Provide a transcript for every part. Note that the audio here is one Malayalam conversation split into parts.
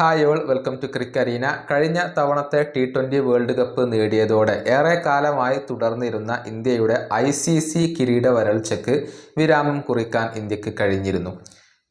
ഹായ് ഓൾ വെൽക്കം ടു ക്രിക്കരീന കഴിഞ്ഞ തവണത്തെ ടി ട്വന്റി വേൾഡ് കപ്പ് നേടിയതോടെ ഏറെ കാലമായി തുടർന്നിരുന്ന ഇന്ത്യയുടെ ഐ സി സി കിരീട വരൾച്ചയ്ക്ക് വിരാമം കുറിക്കാൻ ഇന്ത്യയ്ക്ക് കഴിഞ്ഞിരുന്നു.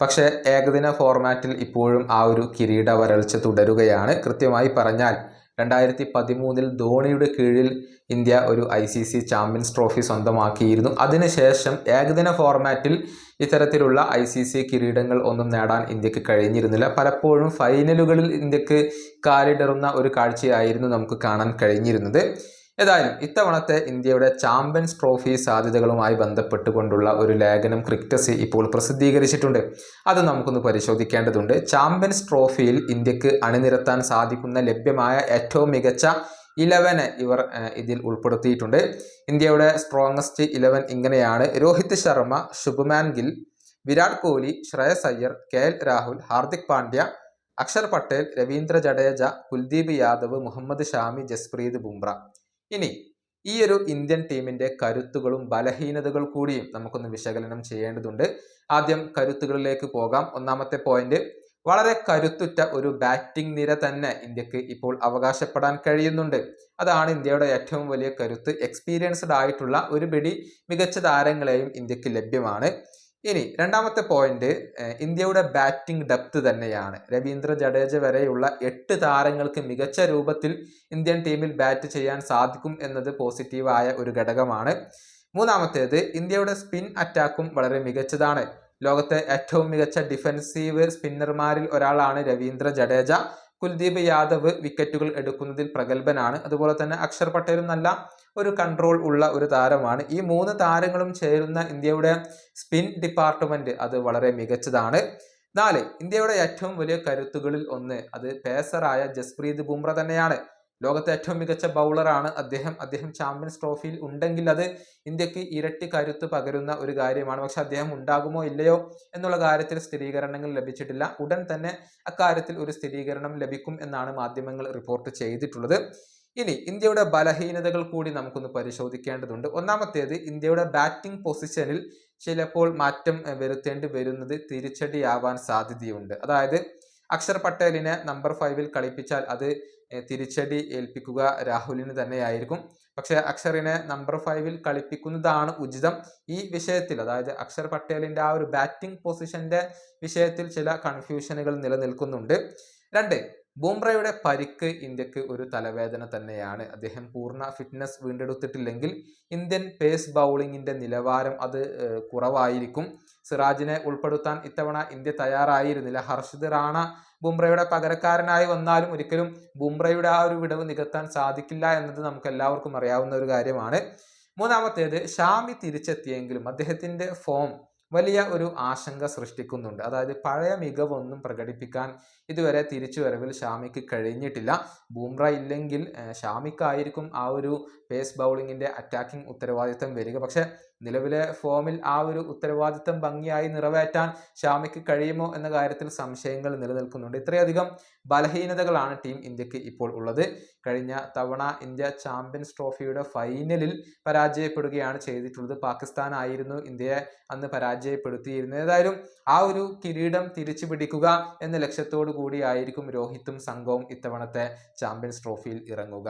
പക്ഷേ ഏകദിന ഫോർമാറ്റിൽ ഇപ്പോഴും ആ ഒരു കിരീട വരൾച്ച തുടരുകയാണ്. കൃത്യമായി പറഞ്ഞാൽ രണ്ടായിരത്തി പതിമൂന്നിൽ ധോണിയുടെ കീഴിൽ ഇന്ത്യ ഒരു I C C champions trophy സ്വന്തമാക്കിയിരുന്നു. അതിനുശേഷം ഏകദിന ഫോർമാറ്റിൽ ഇത്തരത്തിലുള്ള ഐ സി സി കിരീടങ്ങൾ ഒന്നും നേടാൻ ഇന്ത്യയ്ക്ക് കഴിഞ്ഞിരുന്നില്ല. പലപ്പോഴും ഫൈനലുകളിൽ ഇന്ത്യയ്ക്ക് കാലിടറുന്ന ഒരു കാഴ്ചയായിരുന്നു നമുക്ക് കാണാൻ കഴിഞ്ഞിരുന്നത്. ഏതായാലും ഇത്തവണത്തെ ഇന്ത്യയുടെ ചാമ്പ്യൻസ് ട്രോഫി സാധ്യതകളുമായി ബന്ധപ്പെട്ടുകൊണ്ടുള്ള ഒരു ലേഖനം ക്രിക്കറ്റസ് ഇപ്പോൾ പ്രസിദ്ധീകരിച്ചിട്ടുണ്ട്. അത് നമുക്കൊന്ന് പരിശോധിക്കേണ്ടതുണ്ട്. ചാമ്പ്യൻസ് ട്രോഫിയിൽ ഇന്ത്യയ്ക്ക് അണിനിരത്താൻ സാധിക്കുന്ന ലഭ്യമായ ഏറ്റവും മികച്ച ഇലവനെ ഇവർ ഇതിൽ ഉൾപ്പെടുത്തിയിട്ടുണ്ട്. ഇന്ത്യയുടെ സ്ട്രോങ്സ്റ്റ് ഇലവൻ ഇങ്ങനെയാണ്. Rohit Sharma Shubman Gill Virat Kohli Shreyas Iyer K L Rahul Hardik Pandya Axar Patel Ravindra Jadeja Kuldeep Yadav Mohammed Shami Jasprit Bumrah. ഇനി ഈ ഒരു ഇന്ത്യൻ ടീമിന്റെ കരുത്തുകളും ബലഹീനതകൾ കൂടിയും നമുക്കൊന്ന് വിശകലനം ചെയ്യേണ്ടതുണ്ട്. ആദ്യം കരുത്തുകളിലേക്ക് പോകാം. ഒന്നാമത്തെ പോയിന്റ് വളരെ കരുത്തുറ്റ ഒരു ബാറ്റിംഗ് നിര തന്നെ ഇന്ത്യയ്ക്ക് ഇപ്പോൾ അവകാശപ്പെടാൻ കഴിയുന്നുണ്ട്. അതാണ് ഇന്ത്യയുടെ ഏറ്റവും വലിയ കരുത്ത്. എക്സ്പീരിയൻസ്ഡ് ആയിട്ടുള്ള ഒരു പിടി മികച്ച താരങ്ങളെയും ഇന്ത്യയ്ക്ക് ലഭ്യമാണ്. ഇനി രണ്ടാമത്തെ പോയിന്റ് ഇന്ത്യയുടെ ബാറ്റിംഗ് ഡെപ്ത് തന്നെയാണ്. രവീന്ദ്ര ജഡേജ വരെയുള്ള എട്ട് താരങ്ങൾക്ക് മികച്ച രൂപത്തിൽ ഇന്ത്യൻ ടീമിൽ ബാറ്റ് ചെയ്യാൻ സാധിക്കും എന്നത് പോസിറ്റീവായ ഒരു ഘടകമാണ്. മൂന്നാമത്തേത് ഇന്ത്യയുടെ സ്പിൻ അറ്റാക്കും വളരെ മികച്ചതാണ്. ലോകത്തെ ഏറ്റവും മികച്ച ഡിഫൻസീവ് സ്പിന്നർമാരിൽ ഒരാളാണ് രവീന്ദ്ര ജഡേജ. കുൽദീപ് യാദവ് വിക്കറ്റുകൾ എടുക്കുന്നതിൽ പ്രഗത്ഭനാണ്. അതുപോലെ തന്നെ അക്ഷർ പട്ടേലും നല്ല ഒരു കൺട്രോൾ ഉള്ള ഒരു താരമാണ്. ഈ മൂന്ന് താരങ്ങളും ചേരുന്ന ഇന്ത്യയുടെ സ്പിൻ ഡിപ്പാർട്ട്മെന്റ് അത് വളരെ മികച്ചതാണ്. നാല് ഇന്ത്യയുടെ ഏറ്റവും വലിയ കരുത്തുകളിൽ ഒന്ന് അത് പേസറായ ജസ്പ്രീത് ബുംറ തന്നെയാണ്. ലോകത്തെ ഏറ്റവും മികച്ച ബൗളറാണ് അദ്ദേഹം. അദ്ദേഹം ചാമ്പ്യൻസ് ട്രോഫിയിൽ ഉണ്ടെങ്കിൽ അത് ഇന്ത്യയ്ക്ക് ഇരട്ടി കരുത്ത് പകരുന്ന ഒരു കാര്യമാണ്. പക്ഷെ അദ്ദേഹം ഉണ്ടാകുമോ ഇല്ലയോ എന്നുള്ള കാര്യത്തിൽ സ്ഥിരീകരണങ്ങൾ ലഭിച്ചിട്ടില്ല. ഉടൻ തന്നെ അക്കാര്യത്തിൽ ഒരു സ്ഥിരീകരണം ലഭിക്കും എന്നാണ് മാധ്യമങ്ങൾ റിപ്പോർട്ട് ചെയ്തിട്ടുള്ളത്. ഇനി ഇന്ത്യയുടെ ബലഹീനതകൾ കൂടി നമുക്കൊന്ന് പരിശോധിക്കേണ്ടതുണ്ട്. ഒന്നാമത്തേത് ഇന്ത്യയുടെ ബാറ്റിംഗ് പൊസിഷനിൽ ചിലപ്പോൾ മാറ്റം വരുത്തേണ്ടി വരുന്നത് തിരിച്ചടിയാവാൻ സാധ്യതയുണ്ട്. അതായത് അക്ഷർ പട്ടേലിനെ നമ്പർ ഫൈവിൽ കളിപ്പിച്ചാൽ അത് തിരിച്ചടി ഏൽപ്പിക്കുക രാഹുലിന് തന്നെയായിരിക്കും. പക്ഷെ അക്ഷറിനെ നമ്പർ ഫൈവിൽ കളിപ്പിക്കുന്നതാണ് ഉചിതം. ഈ വിഷയത്തിൽ അതായത് അക്ഷർ പട്ടേലിന്റെ ആ ഒരു ബാറ്റിംഗ് പൊസിഷന്റെ വിഷയത്തിൽ ചില കൺഫ്യൂഷനുകൾ നിലനിൽക്കുന്നുണ്ട്. രണ്ട് ബുംറയുടെ പരിക്ക് ഇന്ത്യയ്ക്ക് ഒരു തലവേദന തന്നെയാണ്. അദ്ദേഹം പൂർണ ഫിറ്റ്നസ് വീണ്ടെടുത്തിട്ടില്ലെങ്കിൽ ഇന്ത്യൻ പേസ് ബൗളിങ്ങിന്റെ നിലവാരം അത് കുറവായിരിക്കും. സിറാജിനെ ഉൾപ്പെടുത്താൻ ഇത്തവണ ഇന്ത്യ തയ്യാറായിരുന്നില്ല. ഹർഷിദ് റാണ ബുംറയുടെ പകരക്കാരനായി വന്നാലും ഒരിക്കലും ബുംറയുടെ ആ ഒരു വിടവ് നികത്താൻ സാധിക്കില്ല എന്നത് നമുക്ക് എല്ലാവർക്കും അറിയാവുന്ന ഒരു കാര്യമാണ്. മൂന്നാമത്തേത് ഷാമി തിരിച്ചെത്തിയെങ്കിലും അദ്ദേഹത്തിന്റെ ഫോം വലിയ ഒരു ആശങ്ക സൃഷ്ടിക്കുന്നുണ്ട്. അതായത് പഴയ മികവൊന്നും പ്രകടിപ്പിക്കാൻ ഇതുവരെ തിരിച്ചുവരവിൽ ഷാമിക്ക് കഴിഞ്ഞിട്ടില്ല. ബൂംറ ഇല്ലെങ്കിൽ ഷാമിക്കായിരിക്കും ആ ഒരു പേസ് ബൗളിങ്ങിന്റെ അറ്റാക്കിംഗ് ഉത്തരവാദിത്തം വരിക. പക്ഷെ നിലവിലെ ഫോമിൽ ആ ഒരു ഉത്തരവാദിത്തം ഭംഗിയായി നിറവേറ്റാൻ ഷാമിക്ക് കഴിയുമോ എന്ന കാര്യത്തിൽ സംശയങ്ങൾ നിലനിൽക്കുന്നുണ്ട്. ഇത്രയധികം ബലഹീനതകളാണ് ടീം ഇന്ത്യയ്ക്ക് ഇപ്പോൾ ഉള്ളത്. കഴിഞ്ഞ തവണ ഇന്ത്യ ചാമ്പ്യൻസ് ട്രോഫിയുടെ ഫൈനലിൽ പരാജയപ്പെടുകയാണ് ചെയ്തിട്ടുള്ളത്. പാകിസ്ഥാൻ ആയിരുന്നു ഇന്ത്യയെ അന്ന് പരാജയപ്പെടുത്തിയിരുന്നത്. ഏതായാലും ആ ഒരു കിരീടം തിരിച്ചു പിടിക്കുക എന്ന ലക്ഷ്യത്തോടു കൂടിയായിരിക്കും രോഹിത്തും സംഘവും ഇത്തവണത്തെ ചാമ്പ്യൻസ് ട്രോഫിയിൽ ഇറങ്ങുക.